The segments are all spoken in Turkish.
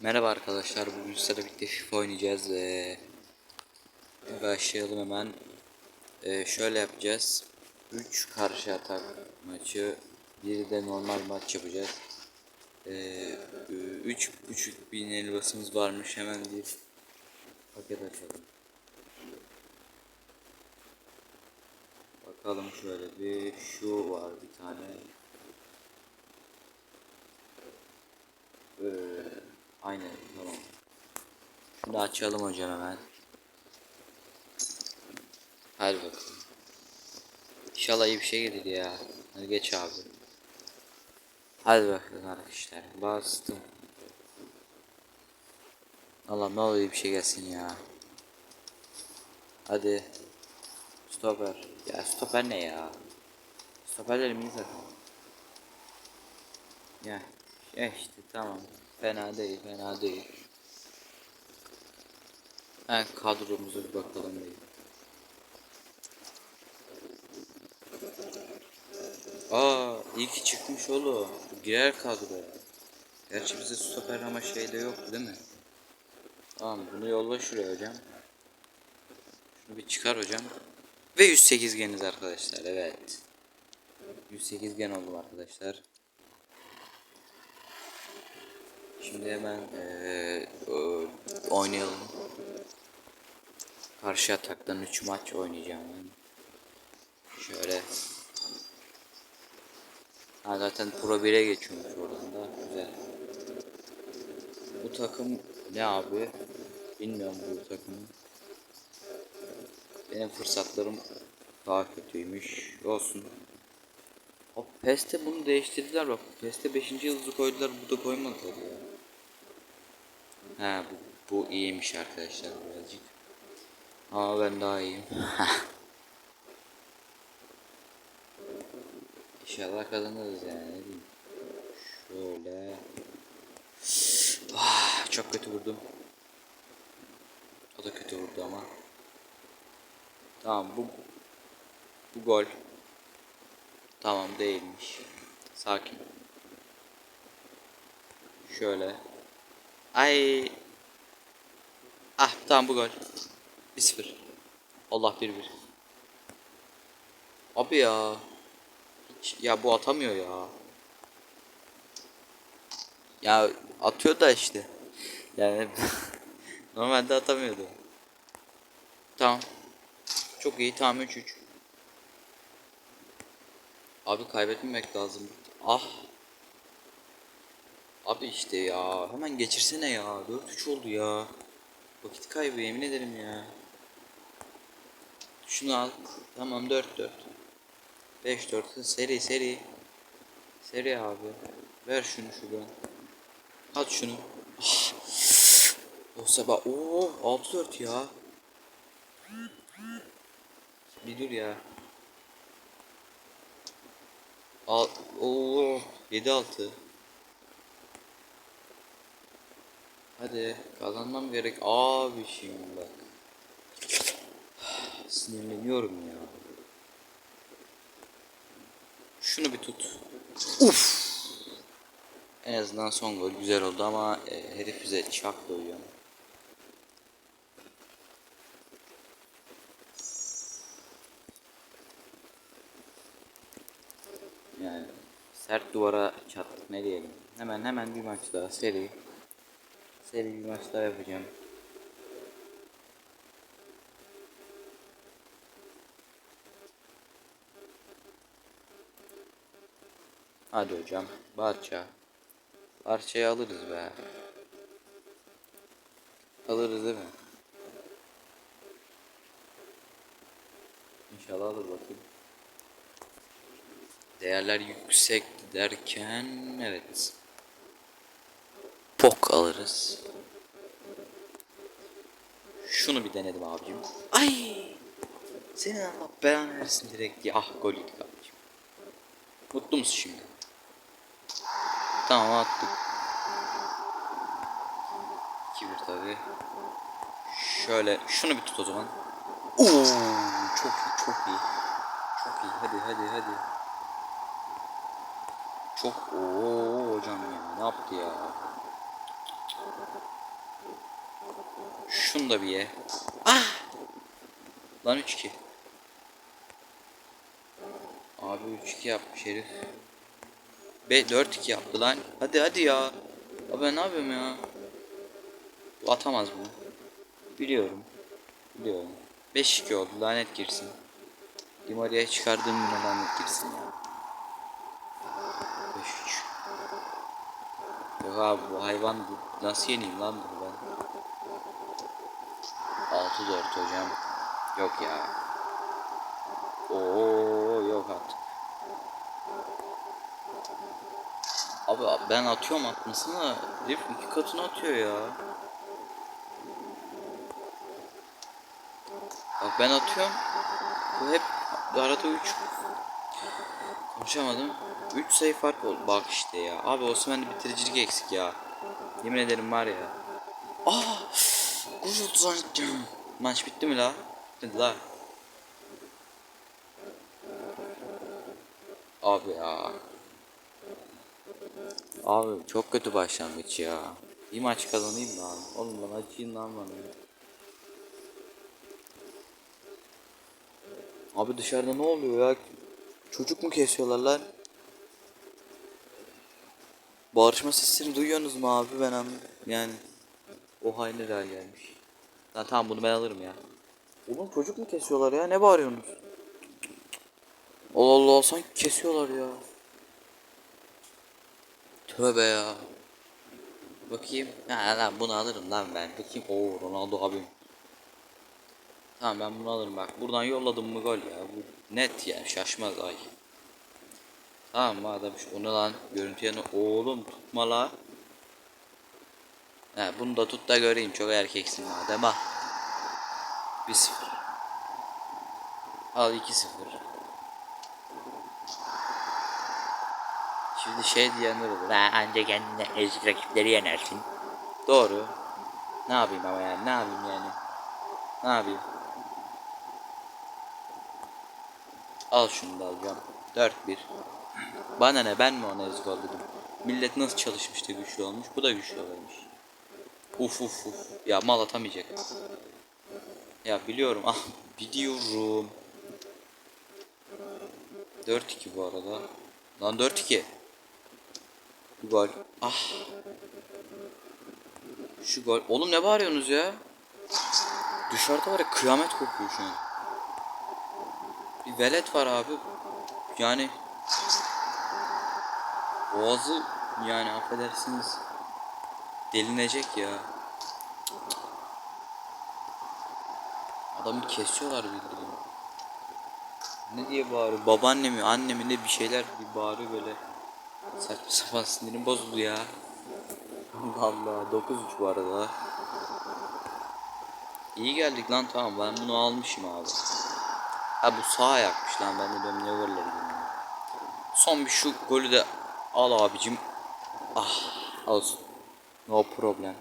Merhaba arkadaşlar, bugün sizlerle birlikte FIFA oynayacağız. Ee, başlayalım hemen. Ee, şöyle yapacağız. 3 karşı atak maçı, bir de normal maç yapacağız. Ee, 3 buçuk bin elbasımız varmış. Hemen bir paket açalım. Bakalım şöyle bir şu var bir tane. Ee, aynen tamam. Şunu açalım hocam hemen. Hadi bakalım. İnşallah iyi bir şey gelir ya. Hadi geç abi. Hadi bakalım arkadaşlar. Bastım. Allah ne iyi bir şey gelsin ya. Hadi. Stoper. Ya stoper ne ya? Stoperlerim iyi zaten. Ya. Ya işte tamam. Fena değil, fena değil. Ha kadromuza bir bakalım değil. Aa iyi ki çıkmış oğlum. Girer kadroya. Gerçi bize stoper ama şeyde yok değil mi? Tamam bunu yolla şuraya hocam. Şunu bir çıkar hocam. Ve 108 geniz arkadaşlar evet. 108 gen oldum arkadaşlar. Şimdi hemen eee, o- oynayalım. Karşı ataktan 3 maç oynayacağım ben. Şöyle. Ha zaten Pro 1'e geçiyormuş oradan da güzel. Bu takım ne abi? Bilmiyorum bu takımı. Benim fırsatlarım daha kötüymüş. Olsun. O PES'te bunu değiştirdiler bak. PES'te 5. yıldızı koydular burada koymadılar ya. Ha bu, bu iyiymiş arkadaşlar birazcık. Ama ben daha iyiyim. İnşallah kazanırız yani ne. Şöyle. Ah, çok kötü vurdum. O da kötü vurdu ama. Tamam bu bu gol. Tamam değilmiş. Sakin. Şöyle. Ay. Ah tamam bu gol. 1-0. Allah 1-1. Abi ya. Hiç, ya bu atamıyor ya. Ya atıyor da işte. Yani normalde atamıyordu. Tamam. Çok iyi tamam 3-3. Abi kaybetmemek lazım. Ah. Abi işte ya. Hemen geçirsene ya. 4-3 oldu ya. Vakit kaybı yemin ederim ya. Şunu al. Tamam 4-4. 5-4 seri seri. Seri abi. Ver şunu şuradan. At şunu. Ah. O sabah o 6-4 ya. Bir dur ya. Al o 7-6. Hadi kazanmam gerek abi şimdi bak. Sinirleniyorum ya. Şunu bir tut. Uf. En azından son gol güzel oldu ama e, herif bize şak doyuyor. Yani sert duvara çattık ne diyelim. Hemen hemen bir maç daha seri. Seri bir maç daha yapacağım. Hadi hocam. Barça. Barça'yı alırız be. Alırız değil mi? İnşallah alır bakayım. Değerler yüksek derken evet. Pok alırız. Şunu bir denedim abicim. Ay! Senin Allah belanı versin direkt. Ya ah gol yedik abicim. Mutlu musun şimdi? Tamam attık. 2-1 tabi. Şöyle şunu bir tut o zaman. Oo, çok iyi çok iyi. Çok iyi hadi hadi hadi. Çok ooo hocam ya ne yaptı ya. Şunu da bir ye. Ah! Lan 3-2. Abi 3-2 yapmış herif. Be 4-2 yaptı lan. Hadi hadi ya. Abi ben ne yapıyorum ya? Atamaz bunu. Biliyorum. Biliyorum. 5-2 oldu lanet girsin. Di Maria'ya çıkardığım yine lanet girsin ya. 5-3. Yok abi bu hayvan bu. Nasıl yeneyim lan bunu ben? 6-4 hocam. Yok ya. Oo yok artık. Abi ben atıyorum atmasını herif iki katını atıyor ya. Bak ben atıyorum. Bu hep arada 3 Konuşamadım. 3 sayı fark oldu. Bak işte ya. Abi Osman'da bitiricilik eksik ya. Yemin ederim var ya. Aa! Gol oldu zannettim. Maç bitti mi la? Bitti la. Abi ya. Abi çok kötü başlangıç ya. Bir maç kazanayım lan. Oğlum lan acıyın lan bana. Abi dışarıda ne oluyor ya? Çocuk mu kesiyorlar lan? Bağırışma sesini duyuyorsunuz mu abi ben an yani o haline gelmiş. Lan tamam bunu ben alırım ya. Oğlum çocuk mu kesiyorlar ya? Ne bağırıyorsunuz? Allah Allah sanki kesiyorlar ya. Tövbe ya. Bakayım. Ha lan bunu alırım lan ben. Bakayım. Oo Ronaldo abim. Tamam ben bunu alırım bak. Buradan yolladım mı gol ya. Bu net ya. Şaşmaz ay. Tamam madem şu onu lan görüntüye oğlum tutma la. He bunu da tut da göreyim çok erkeksin madem ha. 1-0. Al 2-0. Şimdi şey diyenler olur. Ha anca kendine ezik rakipleri yenersin. Doğru. Ne yapayım ama yani ne yapayım yani. Ne yapayım. Al şunu da alacağım. 4-1. Bana ne ben mi ona ezik dedim. Millet nasıl çalışmış da güçlü olmuş. Bu da güçlü olmuş. Uf uf uf. Ya mal atamayacak. Ya biliyorum ah biliyorum. 4-2 bu arada. Lan 4-2. Bu gol. Ah. Şu gol. Oğlum ne bağırıyorsunuz ya? Dışarıda var ya kıyamet kopuyor şu an. Bir velet var abi. Yani boğazı yani affedersiniz delinecek ya. Adamı kesiyorlar bildiğin. Ne diye bağırıyor? Babaannemi, annemi ne bir şeyler bir bağırıyor böyle. Saçma sapan sinirim bozuldu ya. Allah Allah 9-3 bu arada. İyi geldik lan tamam ben bunu almışım abi. Ha bu sağ ayakmış lan ben de goller ya. Son bir şu golü de al abicim. Ah olsun. No problem.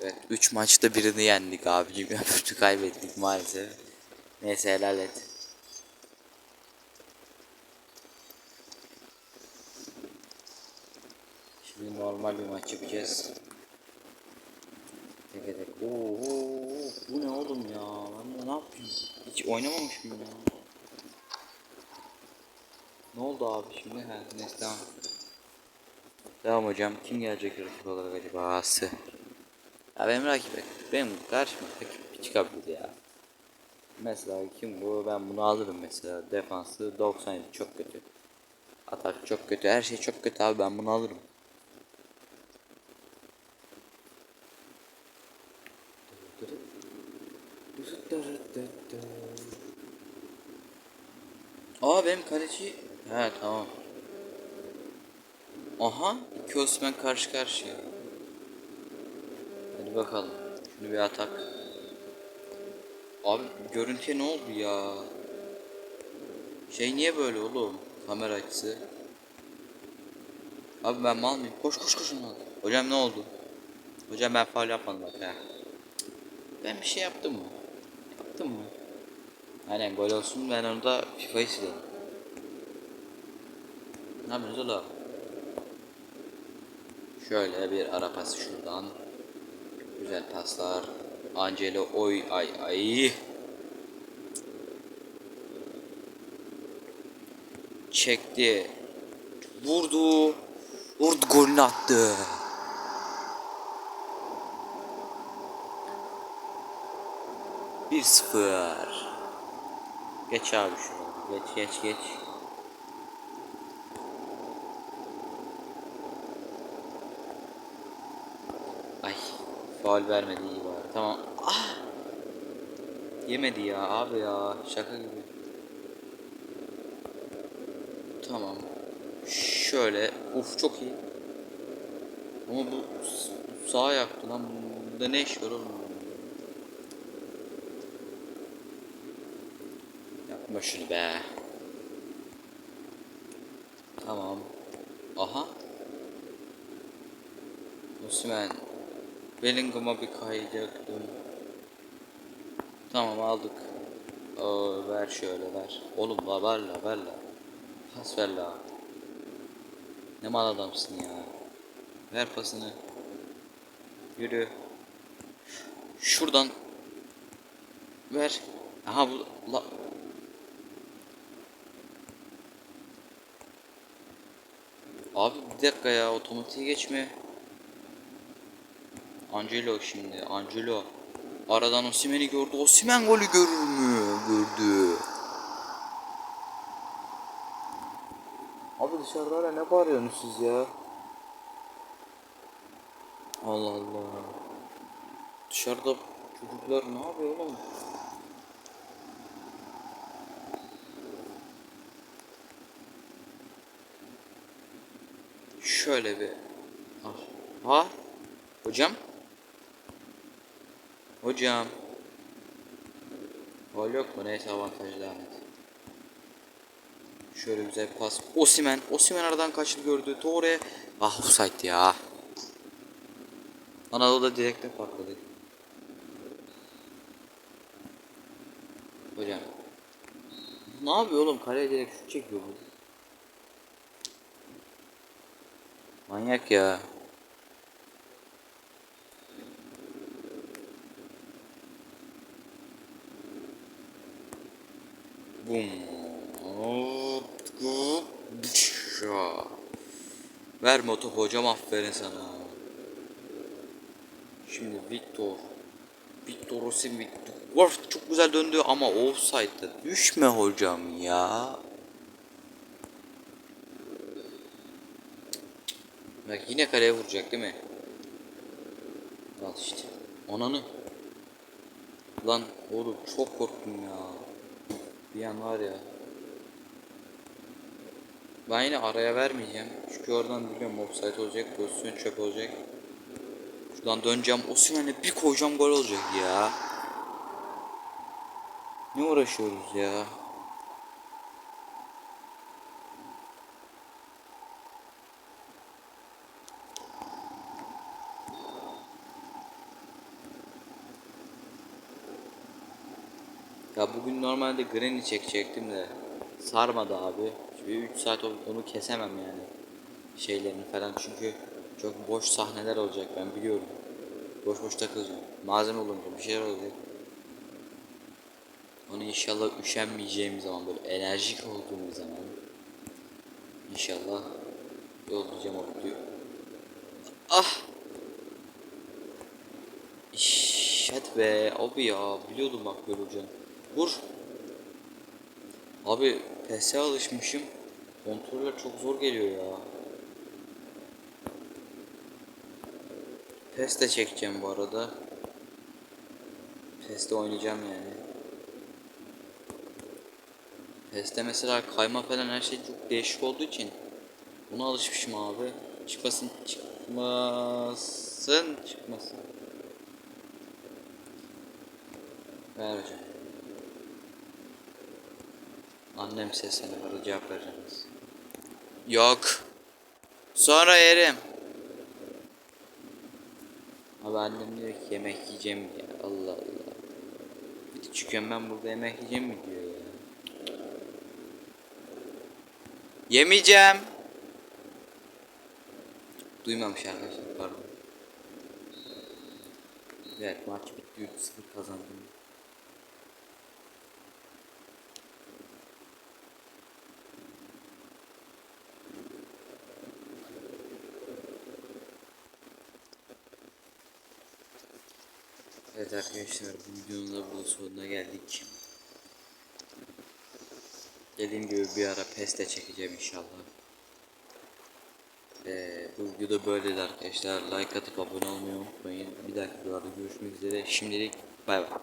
Evet 3 maçta birini yendik abicim. Öbürünü kaybettik maalesef. Neyse helal et. Şimdi normal bir maç yapacağız. Tek tek. Oo, bu ne oğlum ya? Ben ne yapayım? Hiç oynamamışım ya. Ne oldu abi şimdi? Ha, neyse devam. Devam hocam. Kim gelecek rakip olarak acaba? Ası. Ya benim rakip benim karşıma rakip çıkabilir ya. Mesela kim bu? Ben bunu alırım mesela. Defansı 97 çok kötü. Atak çok kötü. Her şey çok kötü abi ben bunu alırım. Aa benim kaleci. He tamam. Aha iki Osman karşı karşıya. Hadi bakalım. Şunu bir atak. Abi görüntüye ne oldu ya? Şey niye böyle oğlum? Kamera açısı. Abi ben mal mıyım? Koş koş koş lan. Hocam ne oldu? Hocam ben faul yapmadım bak ha. Ben bir şey yaptım mı? Yaptım mı? Aynen gol olsun ben orada FIFA'yı silerim. Ne yapıyorsunuz oğlum? Şöyle bir ara pası şuradan. Güzel paslar. Angelo oy ay ay. Çekti. Vurdu. Vurdu golünü attı. Bir sıfır. Geç abi şunu. Geç geç geç. Ay. Faul vermedi iyi bari. Tamam. Ah. Yemedi ya abi ya. Şaka gibi. Tamam. Şöyle. Uf çok iyi. Ama bu sağ yaktı lan. Bunda ne iş var oğlum? Yapma şunu be. Tamam. Aha. Osman. Bellingham'a bir kayacaktım. Tamam aldık. Oo, ver şöyle ver. Oğlum la ver la ver la. Pas ver la. Ne mal adamsın ya. Ver pasını. Yürü. Şuradan. Ver. Aha bu la. Abi bir dakika ya otomatiğe geçme. Angelo şimdi. Angelo. Aradan Osimhen'i gördü. Osimhen golü görür mü? Gördü. Abi dışarıda hala ne bağırıyorsunuz siz ya? Allah Allah. Dışarıda çocuklar ne yapıyor oğlum? Şöyle bir. Ah. Ha? Hocam? Hocam. Gol yok mu? Neyse avantajlı Ahmet. Şöyle bir pas. Osimen. Osimen aradan kaçtı gördü. Torre. Ah offside ya. Anadolu'da direkte patladı. Hocam. Ne yapıyor oğlum? Kaleye direkt şut çekiyor bu. Manyak ya. Bum. Hop, hop, bışa. Verme o topu hocam aferin sana. Şimdi Victor. Victor Osim Victor. Of, çok güzel döndü ama offside'da. Düşme hocam ya. Bak yine kaleye vuracak değil mi? Al işte. Ananı. Lan oğlum çok korktum ya. An var ya. Ben yine araya vermeyeceğim. Çünkü oradan biliyorum offside olacak, pozisyon çöp olacak. Şuradan döneceğim. Osimhen'e bir koyacağım gol olacak ya. Ne uğraşıyoruz ya? Ya bugün normalde Granny çekecektim de sarmadı abi. Çünkü 3 saat onu kesemem yani. Şeylerini falan çünkü çok boş sahneler olacak ben biliyorum. Boş boş takılacağım. Malzeme olunca bir şeyler olacak. Onu inşallah üşenmeyeceğim zaman böyle enerjik olduğum zaman inşallah yollayacağım o videoyu. Ah! İş, be abi ya biliyordum bak böyle olacağını. Vur. Abi PS'e alışmışım. Kontroller çok zor geliyor ya. PES de çekeceğim bu arada. PES'te oynayacağım yani. PES'te mesela kayma falan her şey çok değişik olduğu için buna alışmışım abi. Çıkmasın çıkmasın çıkmasın. Ver hocam. Annem sesini bana cevap vereceğiniz. Yok. Sonra yerim. Abi annem diyor ki yemek yiyeceğim ya. Allah Allah. Bir de çıkıyorum ben burada yemek yiyeceğim mi diyor ya. Yemeyeceğim. duymamış arkadaşlar pardon. Evet maç bitti 3-0 kazandım. Evet arkadaşlar bu videonun da burada sonuna geldik. Dediğim gibi bir ara peste çekeceğim inşallah. Ee, bu videoda böyleydi arkadaşlar. Like atıp abone olmayı unutmayın. Bir dahaki videoda görüşmek üzere. Şimdilik bay bay.